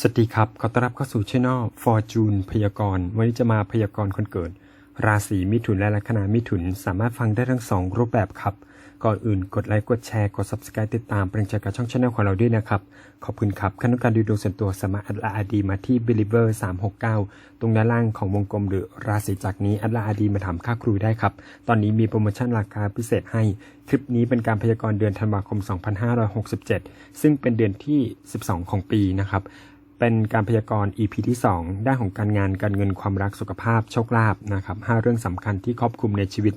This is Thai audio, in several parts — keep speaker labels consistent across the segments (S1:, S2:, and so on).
S1: สวัสดีครับ ขอต้อนรับเข้าสู่ช่อง Fortune พยากรณ์ วันนี้จะมาพยากรณ์คนเกิด ราศีมิถุนและลัคนามิถุน สามารถฟังได้ทั้งสองรูปแบบครับ ก่อนอื่นกดไลค์ กดแชร์ กด Subscribe ติดตามเป็นกำลังใจกับช่องช anel ของเราด้วยนะครับ ขอบคุณครับขั้นตอนการดูดวงส่วนตัวสามารถอัดลาอาดีมาที่ Believer 369 ตรงด้านล่างของวงกลมหรือราศีจักนี้อัดลาอาดีมาถามค่าครูได้ครับ ตอนนี้มีโปรโมชั่นราคาพิเศษให้ คลิปนี้เป็นการพยากรณ์เดือนธันวาคม 2567 ซึ่งเป็นเดือนที่ 12 ของปีนะครับ เป็นการพยากรณ์ EP ที่ 2 ด้านของการงานการเงินความรักสุขภาพโชคลาภนะครับ5เรื่องสำคัญที่ครอบคลุมในชีวิต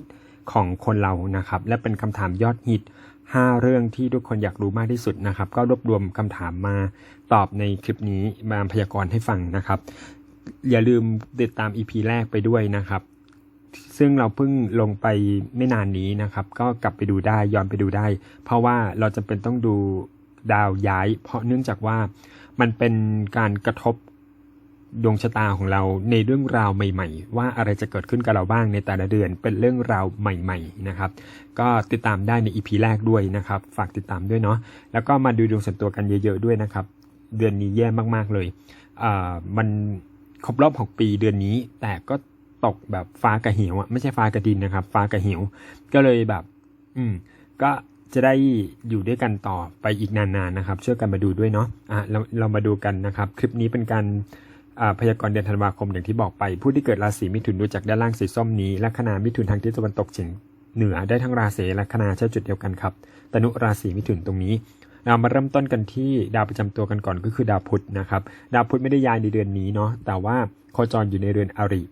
S1: ของคนเรานะครับ และเป็นคำถามยอดฮิต 5 เรื่องที่ทุกคนอยากรู้มากที่สุดนะครับ ก็รวบรวมคำถามมาตอบในคลิปนี้มาพยากรณ์ให้ฟังนะครับ อย่าลืมติดตาม EP แรกไปด้วยนะครับ ซึ่งเราเพิ่งลงไปไม่นานนี้นะครับ ก็กลับไปดูได้ย้อนไปดูได้ เพราะว่าเราจำเป็นต้องดูดาวย้าย เพราะเนื่องจากว่า มันเป็นการกระทบดวงชะตาของเราในเรื่องราวใหม่ ๆ ว่าอะไรจะเกิดขึ้นกับเราบ้างในแต่ละเดือนเป็นเรื่องราวใหม่ ๆ นะครับ ก็ติดตามได้ใน EP แรกด้วยนะครับ ฝากติดตามด้วยเนาะแล้วก็มาดูดวงส่วนตัวกันเยอะ ๆ ด้วยนะครับ เดือนนี้แย่มากๆเลยอ่ามันครบรอบ6ปีเดือนนี้ แต่ก็ตกแบบฟ้ากับเหวอะไม่ใช่ฟ้ากับดินนะครับ ฟ้ากับเหวก็เลยแบบ อืม ก็ จะได้อยู่ด้วยกันต่อไปอีกนานๆนะครับ ช่วยกันมาดูด้วยเนาะอะเราเรามาดูกันนะครับ คลิปนี้เป็นการพยากรณ์เดือนธันวาคมอย่างที่บอกไป ผู้ที่เกิดราศีมิถุนดูจากด้านล่างสีส้มนี้ลัคนามิถุนทางทิศตะวันตกเฉียงเหนือได้ทั้งราศีลัคนาเช่าจุดเดียวกันครับตนุราศีมิถุนตรงนี้เรามาเริ่มต้นกันที่ดาวประจำตัวกันก่อนก็คือดาวพุธนะครับ ดาวพุธไม่ได้ย้ายในเดือนนี้เนาะแต่ว่าโคจรอยู่ในเรือนอริ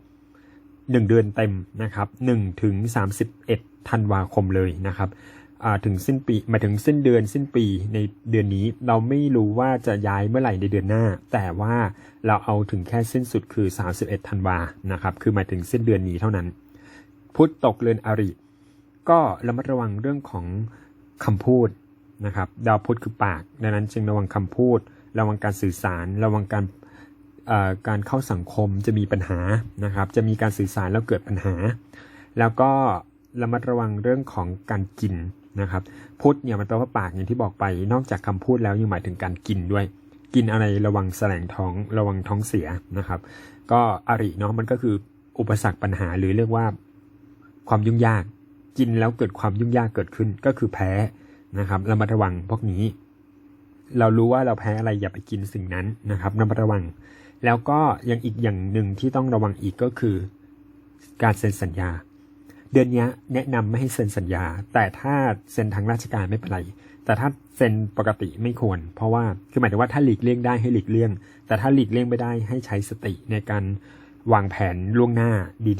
S1: หนึ่งเดือนเต็มนะครับหนึ่งถึงสามสิบเอ็ดธันวาคมเลยนะครับ ถึงสิ้นปีมาถึงสิ้นเดือนสิ้นปีในเดือนนี้เราไม่รู้ว่าจะย้ายเมื่อไหร่ในเดือนหน้า แต่ว่าเราเอาถึงแค่สิ้นสุดคือ 31ธันวานะครับคือมาถึงสิ้นเดือนนี้เท่านั้น พุธตกเรือนอริ ก็ระมัดระวังเรื่องของคำพูดนะครับดาวพุธคือปาก ดังนั้นจึงระวังคำพูด ระวังการสื่อสาร ระวังการการเข้าสังคมจะมีปัญหานะครับ จะมีการสื่อสารแล้วเกิดปัญหา แล้วก็ระมัดระวังเรื่องของการกิน นะครับพุธเนี่ยมันแปลว่าปากอย่างที่บอกไป นอกจากคำพูดแล้วยังหมายถึงการกินด้วย กินอะไรระวังแสลงท้องระวังท้องเสียนะครับ ก็อริเนาะมันก็คืออุปสรรคปัญหาหรือเรียกว่าความยุ่งยาก กินแล้วเกิดความยุ่งยากเกิดขึ้นก็คือแพ้นะครับระมัดระวังพวกนี้ เรารู้ว่าเราแพ้อะไรอย่าไปกินสิ่งนั้นนะครับระมัดระวัง แล้วก็ยังอีกอย่างหนึ่งที่ต้องระวังอีกก็คือ การเซ็นสัญญา เดือนนี้แนะนำไม่ให้เซ็นสัญญา แต่ถ้าเซ็นทางราชการไม่เป็นไร แต่ถ้าเซ็นปกติไม่ควร เพราะว่าคือหมายถึงว่าถ้าหลีกเลี่ยงได้ให้หลีกเลี่ยง แต่ถ้าหลีกเลี่ยงไม่ได้ให้ใช้สติในการวางแผนล่วงหน้า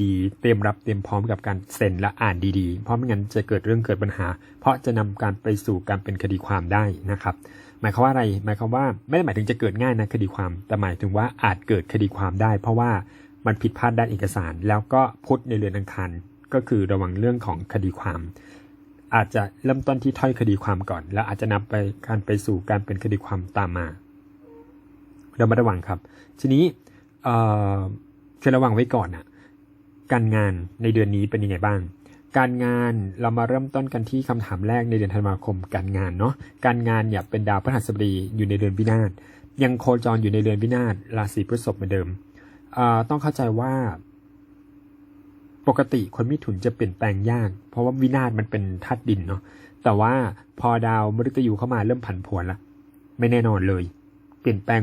S1: ดีๆ เตรียมรับเตรียมพร้อมกับการเซ็นและอ่านดีๆ เพราะไม่งั้นจะเกิดเรื่องเกิดปัญหา เพราะจะนำการไปสู่การเป็นคดีความได้นะครับ หมายความว่าอะไร หมายความว่าไม่ได้หมายถึงจะเกิดง่ายนะคดีความ แต่หมายถึงว่าอาจเกิดคดีความได้ เพราะว่ามันผิดพลาดด้านเอกสาร แล้วก็พุทธในเรือนอังคาร ก็คือระวังเรื่องของคดีความ อาจจะเริ่มต้นที่ถ้อยคดีความก่อน แล้วอาจจะนำไปการไปสู่การเป็นคดีความตามมา เรามาระวังครับ ทีนี้เอ่อคือระวังไว้ก่อนอะการงานในเดือนนี้เป็นยังไงบ้าง การงานเรามาเริ่มต้นกันที่คำถามแรกในเดือนธันวาคม การงานเนาะการงานเนี่ยเป็นดาวพฤหัสบดีอยู่ในเดือนวินาศยังโคจรอยู่ในเดือนวินาศราศีพฤษภเหมือนเดิมต้องเข้าใจว่า ปกติคนมิถุนจะเปลี่ยนแปลงยาก เพราะว่าวินาศมันเป็นธาตุดินเนาะแต่ว่าพอดาวมฤตยูเข้ามาเริ่มผันผวนละไม่แน่นอนเลย เปลี่ยนแปลง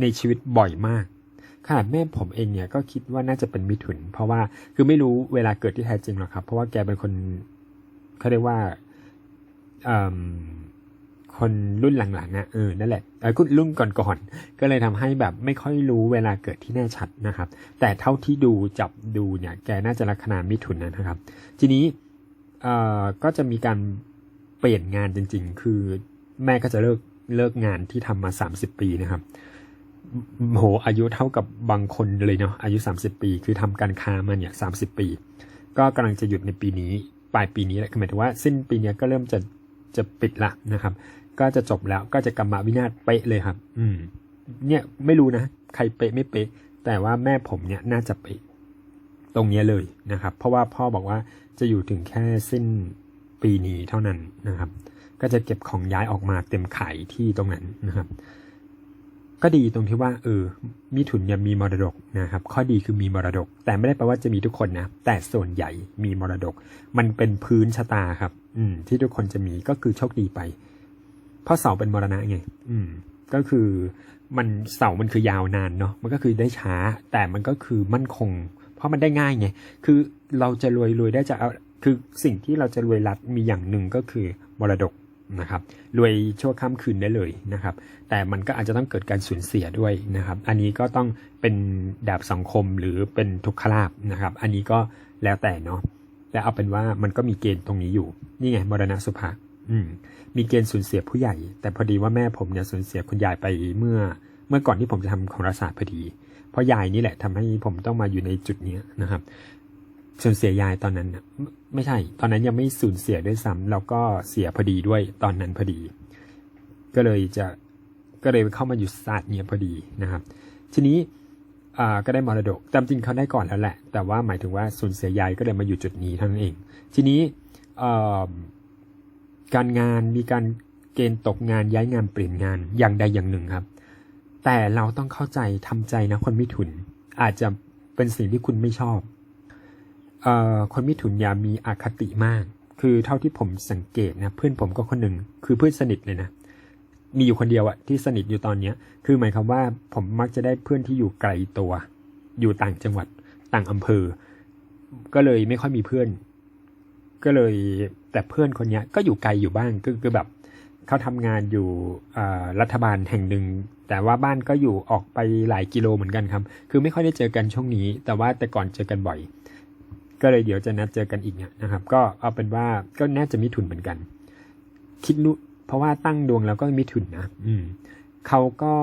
S1: ในชีวิตบ่อยมากขนาดแม่ผมเองเนี่ยก็คิดว่าน่าจะเป็นมิถุน เพราะว่าคือไม่รู้เวลาเกิดที่แท้จริงหรอกครับ เพราะว่าแกเป็นคนเขาเรียกว่า คนรุ่นหลังๆอะเออนั่นแหละเออรุ่นก่อนๆก็เลยทำให้แบบไม่ค่อยรู้เวลาเกิดที่แน่ชัดนะครับ แต่เท่าที่ดูจับดูเนี่ยแกน่าจะลัคนามิถุนนะครับ ทีนี้เอ่อก็จะมีการเปลี่ยนงานจริง ๆ คือแม่ก็จะเลิกเลิกงานที่ทำมา 30 ปีนะครับโหอายุเท่ากับบางคนเลยเนาะอายุ 30 ปี คือทำการค้ามาเนี่ยสาปี ก็กำลังจะหยุดในปีนี้ ปลายปีนี้แหละคือหมายถึงว่าสิ้นปีนี้ก็เริ่มจะจะปิดละนะครับ ก็จะจบแล้วก็จะกรรมาวินาศเป๊ะเลยครับ อืม เนี่ยไม่รู้นะ ใครเป๊ะไม่เป๊ะ แต่ว่าแม่ผมเนี่ยน่าจะเป๊ะตรงเนี้ยเลยนะครับ เพราะว่าพ่อบอกว่าจะอยู่ถึงแค่สิ้นปีนี้เท่านั้นนะครับ ก็จะเก็บของย้ายออกมาเต็มขายที่ตรงนั้นนะครับ ก็ดีตรงที่ว่าเออมิถุนเนี่ยมีมรดกนะครับ ข้อดีคือมีมรดก แต่ไม่ได้แปลว่าจะมีทุกคนนะแต่ส่วนใหญ่มีมรดก มันเป็นพื้นชะตาครับ อืมที่ทุกคนจะมีก็คือโชคดีไป เพราะเสาเป็นมรณะไง อืม ก็คือมันเสามันคือยาวนานเนาะ มันก็คือได้ช้า แต่มันก็คือมั่นคง เพราะมันได้ง่ายไง คือเราจะรวยรวยได้จะเอาคือสิ่งที่เราจะรวยรัดมีอย่างหนึ่งก็คือมรดกนะครับ รวยชั่วข้ามคืนได้เลยนะครับ แต่มันก็อาจจะต้องเกิดการสูญเสียด้วยนะครับ อันนี้ก็ต้องเป็นดาบสังคมหรือเป็นทุกขลาบนะครับ อันนี้ก็แล้วแต่เนาะ แต่เอาเป็นว่ามันก็มีเกณฑ์ตรงนี้อยู่ นี่ไงมรณะสุภา อืม มีเกณฑ์สูญเสียผู้ใหญ่ แต่พอดีว่าแม่ผมเนี่ยสูญเสียคุณยายไปเมื่อ เมื่อก่อนที่ผมจะทำของรัศาสตร์พอดี เพราะยายนี่แหละทำให้ผมต้องมาอยู่ในจุดเนี้ยนะครับ สูญเสียยายตอนนั้นไม่ใช่ ตอนนั้นยังไม่สูญเสียด้วยซ้ำแล้วก็เสียพอดีด้วยตอนนั้นพอดี ก็เลยจะก็เลยเข้ามาอยู่ศาสตร์เนี่ยพอดีนะครับ ทีนี้ก็ได้มรดกตามจริงเขาได้ก่อนแล้วแหละ แต่ว่าหมายถึงว่าสูญเสียยายก็เลยมาอยู่จุดนี้เท่านั้นเอง ทีนี้ การงานมีการเกณฑ์ตกงานย้ายงานเปลี่ยนงานอย่างใดอย่างหนึ่งครับ แต่เราต้องเข้าใจทำใจนะคนมิถุน อาจจะเป็นสิ่งที่คุณไม่ชอบเอ่อคนมิถุนอย่ามีอคติมาก คือเท่าที่ผมสังเกตนะเพื่อนผมก็คนหนึ่งคือเพื่อนสนิทเลยนะมีอยู่คนเดียวอะที่สนิทอยู่ตอนเนี้ย คือหมายความว่าผมมักจะได้เพื่อนที่อยู่ไกลตัว อยู่ต่างจังหวัดต่างอำเภอ ก็เลยไม่ค่อยมีเพื่อน ก็เลย แต่เพื่อนคนนี้ก็อยู่ไกลอยู่บ้างก็คือแบบเขาทำงานอยู่รัฐบาลแห่งหนึ่ง แต่ว่าบ้านก็อยู่ออกไปหลายกิโลเหมือนกันครับ คือไม่ค่อยได้เจอกันช่วงนี้ แต่ว่าแต่ก่อนเจอกันบ่อย ก็เลยเดี๋ยวจะนัดเจอกันอีกเนี่ยนะครับ ก็เอาเป็นว่าก็น่าจะมิถุนเหมือนกัน คิดนุเพราะว่าตั้งดวงแล้วก็มิถุนนะ อืมเขาก็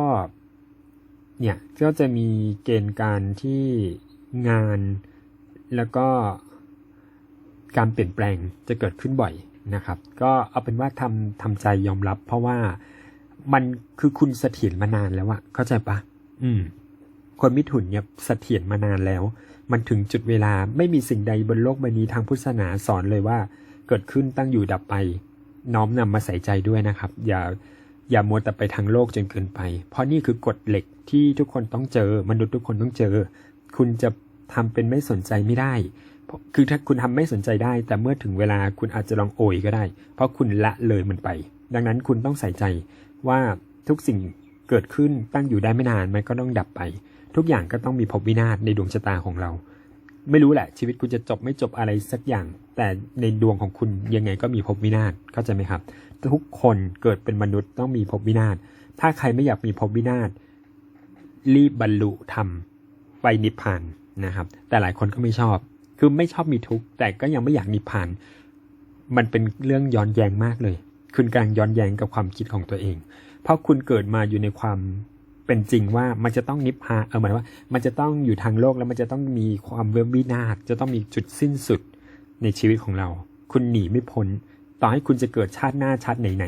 S1: เนี่ยก็จะมีเกณฑ์การที่งานแล้วก็ การเปลี่ยนแปลงจะเกิดขึ้นบ่อยนะครับ ก็เอาเป็นว่าทำทำใจยอมรับ เพราะว่ามันคือคุณเสถียรมานานแล้วอะเข้าใจปะอืม คนมิถุนเนี่ยเสถียรมานานแล้ว มันถึงจุดเวลาไม่มีสิ่งใดบนโลกใบนี้ทางพุทธศาสนาสอนเลยว่า เกิดขึ้นตั้งอยู่ดับไป น้อมนำมาใส่ใจด้วยนะครับ อย่าอย่ามัวแต่ไปทางโลกจนเกินไป เพราะนี่คือกฎเหล็กที่ทุกคนต้องเจอ มนุษย์ทุกคนต้องเจอ คุณจะทำเป็นไม่สนใจไม่ได้ คือถ้าคุณทำไม่สนใจได้ แต่เมื่อถึงเวลาคุณอาจจะลองโอยก็ได้ เพราะคุณละเลยมันไป ดังนั้นคุณต้องใส่ใจว่าทุกสิ่งเกิดขึ้นตั้งอยู่ได้ไม่นานมันก็ต้องดับไป ทุกอย่างก็ต้องมีภพวินาศในดวงชะตาของเรา ไม่รู้แหละ ชีวิตคุณจะจบไม่จบอะไรสักอย่าง แต่ในดวงของคุณยังไงก็มีภพวินาศเข้าใจไหมครับ ทุกคนเกิดเป็นมนุษย์ต้องมีภพวินาศถ้าใครไม่อยากมีภพวินาศรีบบรรลุธรรมไปนิพพานนะครับ แต่หลายคนก็ไม่ชอบ คือไม่ชอบมีทุกข์แต่ก็ยังไม่อยากนิพพาน มันเป็นเรื่องย้อนแย้งมากเลย คุณกำลังย้อนแย้งกับความคิดของตัวเอง เพราะคุณเกิดมาอยู่ในความเป็นจริงว่ามันจะต้องนิพพานเออหมายว่า มันจะต้องอยู่ทางโลกแล้วมันจะต้องมีความเววินาศจะต้องมีจุดสิ้นสุดในชีวิตของเรา คุณหนีไม่พ้น ต่อให้คุณจะเกิดชาติหน้าชาติไหน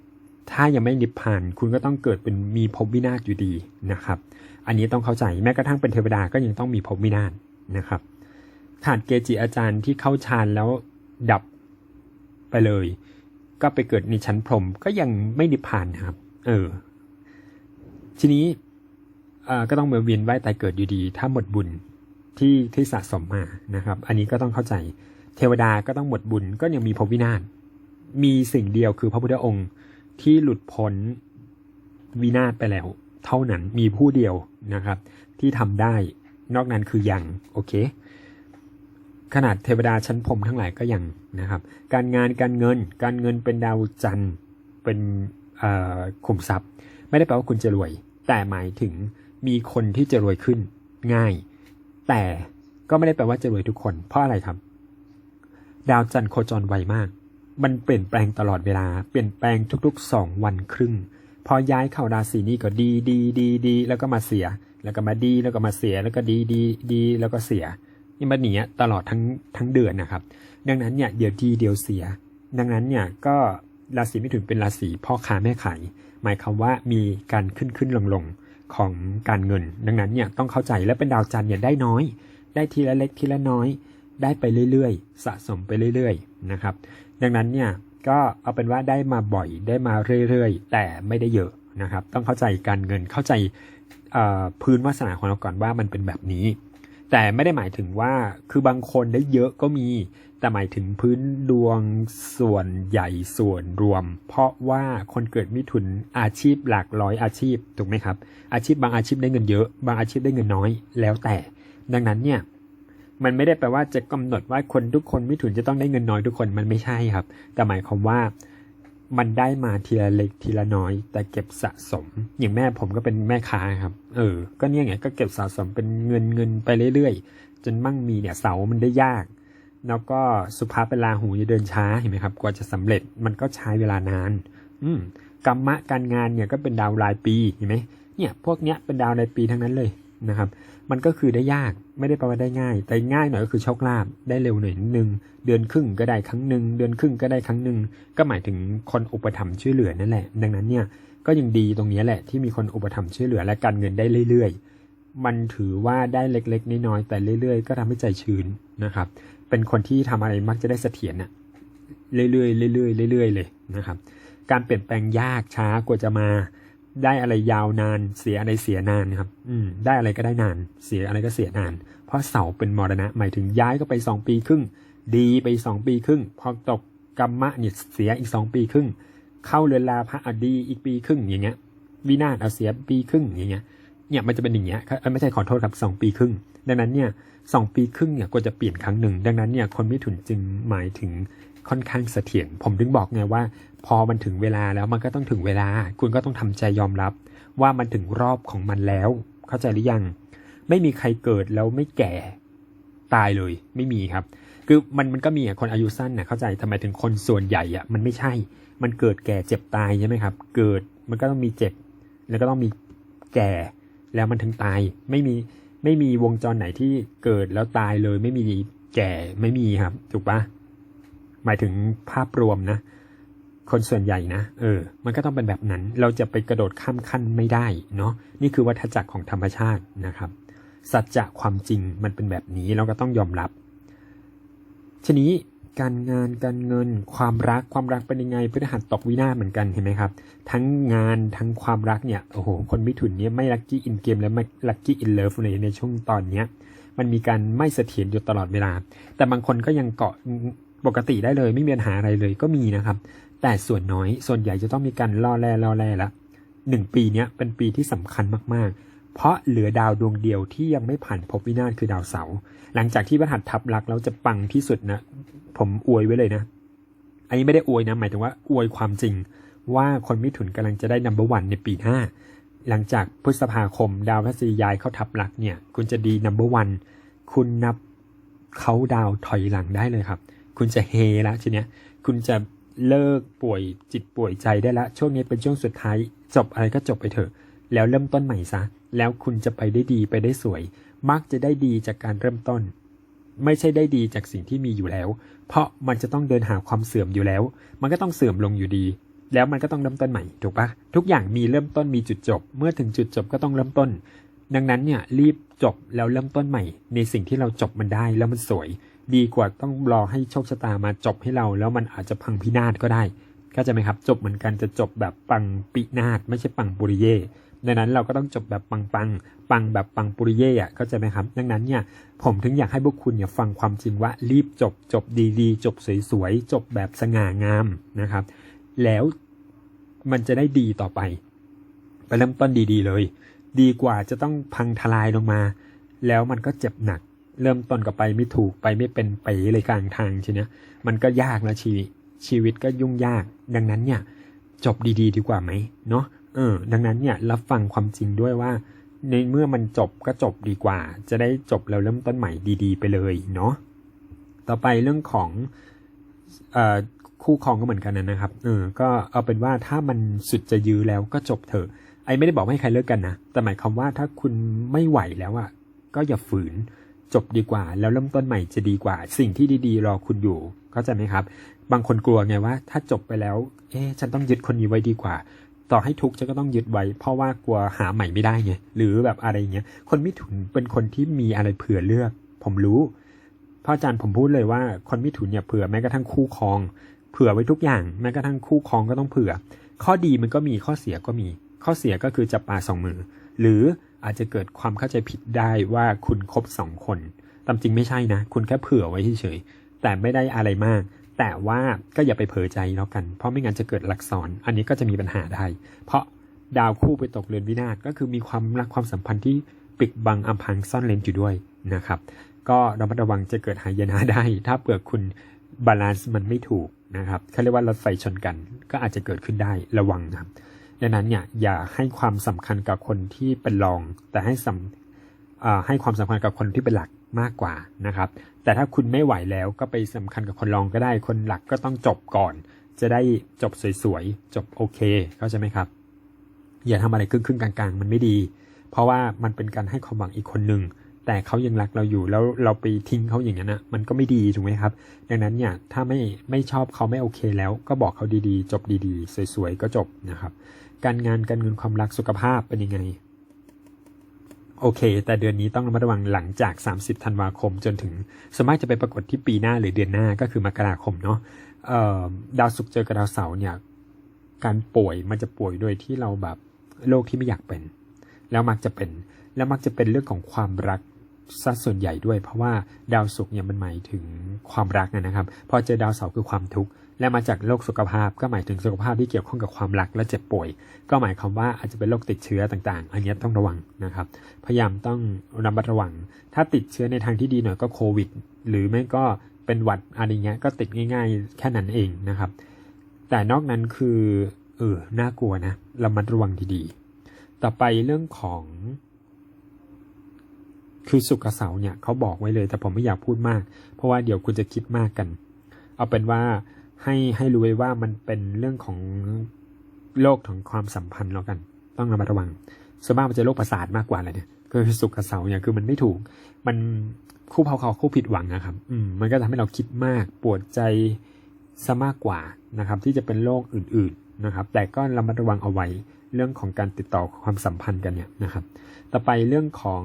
S1: ๆถ้ายังไม่นิพพาน คุณก็ต้องเกิดเป็นมีภพวินาศอยู่ดีนะครับ อันนี้ต้องเข้าใจแม้กระทั่งเป็นเทวดาก็ยังต้องมีภพวินาศนะครับ ขาดเกจิอาจารย์ที่เข้าฌานแล้วดับไปเลย ก็ไปเกิดในชั้นพรหมก็ยังไม่นิพพานครับ เออ ทีนี้ก็ต้องมาเวียนว่ายตายเกิดอยู่ดี ถ้าหมดบุญที่ที่สะสมมานะครับ อันนี้ก็ต้องเข้าใจ เทวดาก็ต้องหมดบุญก็ยังมีภพวินาศมีสิ่งเดียวคือพระพุทธองค์ที่หลุดพ้นวินาศไปแล้ว เท่านั้นมีผู้เดียวนะครับ ที่ทำได้นอกนั้นคือยังโอเค ขนาดเทวดาชั้นพรมทั้งหลายก็ยังนะครับ การงานการเงิน การเงินเป็นดาวจันทร์เป็นขุมทรัพย์ ไม่ได้แปลว่าคุณจะรวย แต่หมายถึงมีคนที่จะรวยขึ้นง่าย แต่ก็ไม่ได้แปลว่าจะรวยทุกคน เพราะอะไรครับ ดาวจันทร์โคจรไวมาก มันเปลี่ยนแปลงตลอดเวลา เปลี่ยนแปลงทุกๆสองวันครึ่ง พอย้ายเข้าราศีนี้ก็ดีดีดีดีแล้วก็มาเสีย แล้วก็มาดีแล้วก็มาเสีย แล้วก็ดีดีดีแล้วก็เสีย นี่มันหนีตลอดทั้งทั้งเดือนนะครับ ดังนั้นเนี่ยเดี๋ยวดีเดี๋ยวเสีย ดังนั้นเนี่ยก็ราศีมิถุนเป็นราศีพ่อค้าแม่ขายหมายความว่ามีการขึ้นขึ้นลงลงของการเงิน ดังนั้นเนี่ยต้องเข้าใจและเป็นดาวจันทร์เนี่ยได้น้อย ได้ทีละเล็กทีละน้อย ได้ไปเรื่อยๆ สะสมไปเรื่อยๆนะครับ ดังนั้นเนี่ยก็เอาเป็นว่าได้มาบ่อยได้มาเรื่อยๆ แต่ไม่ได้เยอะนะครับ ต้องเข้าใจการเงินเข้าใจพื้นวาสนาของเราก่อนว่ามันเป็นแบบนี้ แต่ไม่ได้หมายถึงว่าคือบางคนได้เยอะก็มี แต่หมายถึงพื้นดวงส่วนใหญ่ส่วนรวม เพราะว่าคนเกิดมิถุนอาชีพหลากร้อยอาชีพถูกไหมครับ อาชีพบางอาชีพได้เงินเยอะ บางอาชีพได้เงินน้อย แล้วแต่ ดังนั้นเนี่ยมันไม่ได้แปลว่าจะกำหนดว่าคนทุกคนมิถุนจะต้องได้เงินน้อยทุกคนมันไม่ใช่ครับ แต่หมายความว่า มันได้มาทีละเล็กทีละน้อย แต่เก็บสะสม อย่างแม่ผมก็เป็นแม่ค้าครับ เออ ก็เนี่ยไงก็เก็บสะสมเป็นเงินเงินไปเรื่อยๆ จนมั่งมีเนี่ยเสามันได้ยาก แล้วก็สุภาพเป็นราหูจะเดินช้าเห็นไหมครับ กว่าจะสำเร็จมันก็ใช้เวลานาน อืมกรรมะการงานเนี่ยก็เป็นดาวรายปีเห็นไหมเนี่ย พวกเนี้ยเป็นดาวรายปีทั้งนั้นเลย นะครับ มันก็คือได้ยากไม่ได้แปลว่าได้ง่าย แต่ง่ายหน่อยก็คือโชคลาภได้เร็วหน่อยนิดนึง เดือนครึ่งก็ได้ครั้งหนึ่งเดือนครึ่งก็ได้ครั้งหนึ่งก็หมายถึงคนอุปถัมภ์ช่วยเหลือนั่นแหละ ดังนั้นเนี่ยก็ยังดีตรงนี้แหละที่มีคนอุปถัมภ์ช่วยเหลือและการเงินได้เรื่อย ๆ มันถือว่าได้เล็กๆน้อยๆแต่เรื่อย ๆ ก็ทำให้ใจชื้นนะครับ เป็นคนที่ทำอะไรมักจะได้เสถียรน่ะเรื่อยๆเรื่อยๆเรื่อยๆเลยนะครับ การเปลี่ยนแปลงยากช้ากว่าจะมา ได้อะไรยาวนาน เสียอะไรเสียนานครับ อืม ได้อะไรก็ได้นาน เสียอะไรก็เสียนาน เพราะเสาเป็นมรณะ หมายถึงย้ายก็ไปสองปีครึ่ง ดีไปสองปีครึ่ง พอตกกรรมะเนี่ยเสียอีกสองปีครึ่ง เข้าเรือนลาพระอดีอีกปีครึ่งอย่างเงี้ย วินาศเอาเสียปีครึ่งอย่างเงี้ย เนี่ยมันจะเป็นอย่างเงี้ย ไม่ใช่ขอโทษครับสองปีครึ่ง ดังนั้นเนี่ยสองปีครึ่งเนี่ยก็จะเปลี่ยนครั้งหนึ่ง ดังนั้นเนี่ยคนไม่ถุนจึงหมายถึง ค่อนข้างเสถียรผมถึงบอกไงว่า พอมันถึงเวลาแล้วมันก็ต้องถึงเวลา คุณก็ต้องทำใจยอมรับ ว่ามันถึงรอบของมันแล้ว เข้าใจหรือยัง ไม่มีใครเกิดแล้วไม่แก่ตายเลย ไม่มีครับ คือมันมันก็มีอะคนอายุสั้นนะเข้าใจทำไมถึงคนส่วนใหญ่อะมันไม่ใช่ มันเกิดแก่เจ็บตายใช่ไหมครับ เกิดมันก็ต้องมีเจ็บ แล้วก็ต้องมีแก่แล้วมันถึงตาย ไม่มีไม่มีวงจรไหนที่เกิดแล้วตายเลย ไม่มีแก่ไม่มีครับ ถูกปะ หมายถึงภาพรวมนะ คนส่วนใหญ่นะ เออ มันก็ต้องเป็นแบบนั้น เราจะไปกระโดดข้ามขั้นไม่ได้เนาะ นี่คือวัฏจักรของธรรมชาตินะครับ สัจจะความจริงมันเป็นแบบนี้เราก็ต้องยอมรับทีนี้การงานการเงินความรักความรักเป็นยังไงพฤหัสตกวินาศเหมือนกันเห็นไหมครับ ทั้งงานทั้งความรักเนี่ยโอ้โหคนมิถุนเนี่ยไม่ลัคกี้อินเกมและไม่ลัคกี้อินเลิฟเลยในช่วงตอนเนี้ยมันมีการไม่เสถียรอยู่ตลอดเวลา แต่บางคนก็ยังเกาะ ปกติได้เลยไม่มีปัญหาอะไรเลยก็มีนะครับ แต่ส่วนน้อยส่วนใหญ่จะต้องมีการล่อแร่ล่อแร่ละหนึ่งปีนี้เป็นปีที่สำคัญมากๆ เพราะเหลือดาวดวงเดียวที่ยังไม่ผ่านภพวินาศคือดาวเสาร์หลังจากที่พฤหัสทับลักแล้วจะปังที่สุดนะ ผมอวยไว้เลยนะ อันนี้ไม่ได้อวยนะ หมายถึงว่าอวยความจริง ว่าคนมิถุนกำลังจะได้นัมเบอร์วันในปีหน้าหลังจากพฤษภาคม ดาวพฤหัสย้ายเข้าทับลักเนี่ย คุณจะดีนัมเบอร์วันคุณนับเขาดาวถอยหลังได้เลยครับ คุณจะเฮละทีเนี้ยคุณจะเลิกป่วยจิตป่วยใจได้ละ ช่วงนี้เป็นช่วงสุดท้าย จบอะไรก็จบไปเถอะ แล้วเริ่มต้นใหม่ซะ แล้วคุณจะไปได้ดีไปได้สวย มักจะได้ดีจากการเริ่มต้น ไม่ใช่ได้ดีจากสิ่งที่มีอยู่แล้ว เพราะมันจะต้องเดินหาความเสื่อมอยู่แล้ว มันก็ต้องเสื่อมลงอยู่ดี แล้วมันก็ต้องเริ่มต้นใหม่ถูกปะทุกอย่างมีเริ่มต้นมีจุดจบ เมื่อถึงจุดจบก็ต้องเริ่มต้น ดังนั้นเนี่ยรีบจบแล้วเริ่มต้นใหม่ ในสิ่งที่เราจบมันได้แล้วมันสวย ดีกว่าต้องรอให้โชคชะตามาจบให้เรา แล้วมันอาจจะพังพินาศก็ได้เข้าใจไหมครับจบเหมือนกันจะจบแบบปังปินาศไม่ใช่ปังปุริเย่ดังนั้นเราก็ต้องจบแบบปังปังปังแบบปังปุริเย่อะเข้าใจไหมครับ ดังนั้นเนี่ยผมถึงอยากให้พวกคุณเนี่ยฟังความจริงว่ารีบจบจบดีๆ จบสวยๆจบแบบสง่างามนะครับ แล้วมันจะได้ดีต่อไป ไปเริ่มต้นดีๆเลย ดีกว่าจะต้องพังทลายลงมา แล้วมันก็เจ็บหนัก เริ่มต้นก็ไปไม่ถูกไปไม่เป็นไปเลยกลางทางทีเนี้ยมันก็ยากแล้วชีวิตชีวิตก็ยุ่งยาก ดังนั้นเนี่ยจบดี ๆ ดีกว่าไหมเนาะเออ ดังนั้นเนี่ยรับฟังความจริงด้วยว่า ในเมื่อมันจบก็จบดีกว่า จะได้จบแล้วเริ่มต้นใหม่ดีๆ ไปเลยเนาะต่อไปเรื่องของเอ่อคู่ครองก็เหมือนกันนะครับเออก็เอาเป็นว่าถ้ามันสุดจะยื้อแล้วก็จบเถอะไอ้ไม่ได้บอกให้ใครเลิกกันนะแต่หมายความว่าถ้าคุณไม่ไหวแล้วอะก็อย่าฝืน จบดีกว่า แล้วเริ่มต้นใหม่จะดีกว่า สิ่งที่ดีๆ รอคุณอยู่เข้าใจไหมครับ บางคนกลัวไงว่า ถ้าจบไปแล้ว เอ๊ะฉันต้องยึดคนนี้ไว้ดีกว่า ต่อให้ทุกข์ฉันก็ต้องยึดไว้ เพราะว่ากลัวหาใหม่ไม่ได้ไงหรือแบบอะไรเงี้ยคนมิถุนเป็นคนที่มีอะไรเผื่อเลือก ผมรู้พระอาจารย์ผมพูดเลยว่า คนมิถุนเนี่ยเผื่อแม้กระทั่งคู่ครอง เผื่อไว้ทุกอย่างแม้กระทั่งคู่ครองก็ต้องเผื่อ ข้อดีมันก็มีข้อเสียก็มี ข้อเสียก็คือจับปลาสองมือ หรือ อาจจะเกิดความเข้าใจผิดได้ว่าคุณคบสองคน ตามจริงไม่ใช่นะ คุณแค่เผื่อไว้เฉยๆ แต่ไม่ได้อะไรมาก แต่ว่าก็อย่าไปเผลอใจแล้วกัน เพราะไม่งั้นจะเกิดหลักซ้อน อันนี้ก็จะมีปัญหาได้ เพราะดาวคู่ไปตกเรือนวินาศก็คือมีความรักความสัมพันธ์ที่ปิดบังอำพรางซ่อนเลนอยู่ด้วยนะครับ ก็ระมัดระวังจะเกิดหายนะได้ ถ้าเปลือกคุณบาลานซ์มันไม่ถูกนะครับเขาเรียกว่ารถไฟชนกัน ก็อาจจะเกิดขึ้นได้ระวังนะครับ ดังนั้นเนี่ยอย่าให้ความสำคัญกับคนที่เป็นรอง แต่ให้สำให้ความสำคัญกับคนที่เป็นหลักมากกว่านะครับ แต่ถ้าคุณไม่ไหวแล้วก็ไปสำคัญกับคนรองก็ได้ คนหลักก็ต้องจบก่อน จะได้จบสวยๆ จบโอเคเข้าใจไหมครับ อย่าทำอะไรครึ่งๆกลางๆ มันไม่ดี เพราะว่ามันเป็นการให้ความหวังอีกคนหนึ่งแต่เขายังรักเราอยู่แล้วเราไปทิ้งเขาอย่างนั้นนะมันก็ไม่ดีถูกไหมครับ ดังนั้นเนี่ยถ้าไม่ไม่ชอบเขาไม่โอเคแล้วก็บอกเขาดีๆ จบดีๆ สวยๆก็จบนะครับ การงานการเงินความรักสุขภาพเป็นยังไง โอเค แต่เดือนนี้ต้องระมัดระวังหลังจาก 30ธันวาคมจนถึงสวนมากจะไปปรากฏที่ปีหน้าหรือเดือนหน้าก็คือมกราคมเนาะดาวศุกร์เจอกับดาวเสาร์เนี่ยการป่วยมันจะป่วยโดยที่เราแบบโรคที่ไม่อยากเป็น แล้วมักจะเป็นแล้วมักจะเป็นเรื่องของความรักซะส่วนใหญ่ด้วย เพราะว่าดาวศุกร์เนี่ยมันหมายถึงความรักนะครับ พอเจอดาวเสาร์คือความทุกข์ และมาจากโรคสุขภาพก็หมายถึงสุขภาพที่เกี่ยวข้องกับความรักและเจ็บป่วย ก็หมายความว่าอาจจะเป็นโรคติดเชื้อต่างๆ อันนี้ต้องระวังนะครับ พยายามต้องระมัดระวัง ถ้าติดเชื้อในทางที่ดีหน่อยก็โควิด หรือไม่ก็เป็นหวัดอะไรเงี้ยก็ติดง่าย ๆ แค่นั้นเองนะครับ แต่นอกนั้นคือเออน่ากลัวนะระมัดระวังดีๆต่อไปเรื่องของคือสุกเสาเนี่ยเขาบอกไว้เลยแต่ผมไม่อยากพูดมาก เพราะว่าเดี๋ยวคุณจะคิดมากกัน เอาเป็นว่า ให้ให้รู้ไว้ว่ามันเป็นเรื่องของโลกของความสัมพันธ์แล้วกัน ต้องระมัดระวังส่วนมากมันจะโรคประสาทมากกว่าเลยเนี่ยคือสุกกับเสาเนี่ยคือมันไม่ถูก มันคู่เผาเขาคู่ผิดหวังนะครับ อืมมันก็ทำให้เราคิดมากปวดใจซะมากกว่านะครับ ที่จะเป็นโรคอื่น ๆนะครับ แต่ก็ระมัดระวังเอาไว้เรื่องของการติดต่อความสัมพันธ์กันเนี่ยนะครับ ต่อไปเรื่องของ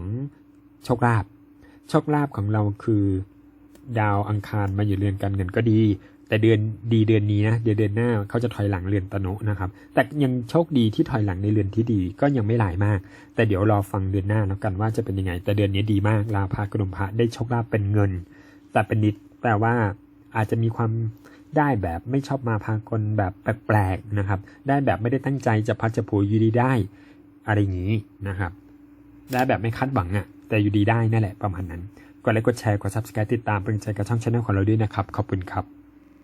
S1: โชคลาภโชคลาภของเราคือ ดาวอังคารมาอยู่เรือนการเงินก็ดี แต่เดือนดีเดือนนี้นะเดือนเดือนหน้าเขาจะถอยหลังเรือนตนุนะครับ แต่ยังโชคดีที่ถอยหลังในเรือนที่ดีก็ยังไม่หลายมาก แต่เดี๋ยวรอฟังเดือนหน้าแล้วกันว่าจะเป็นยังไง แต่เดือนนี้ดีมากลาภากรุมพระได้โชคลาภเป็นเงิน แต่เป็นนิดแปลว่าอาจจะมีความได้แบบไม่ชอบมาพากลแบบแปลกๆนะครับ ได้แบบไม่ได้ตั้งใจจะพัดจะผูอยู่ดีได้ อะไรอย่างนี้นะครับ ได้แบบไม่คาดหวังอะ่ะ แต่อยู่ดีได้นั่นแหละประมาณนั้น กดไลค์กดแชร์กด subscribe ติดตามเป็นใจกับช่องช anel ของเราด้วยนะครับ ขอบคุณครับ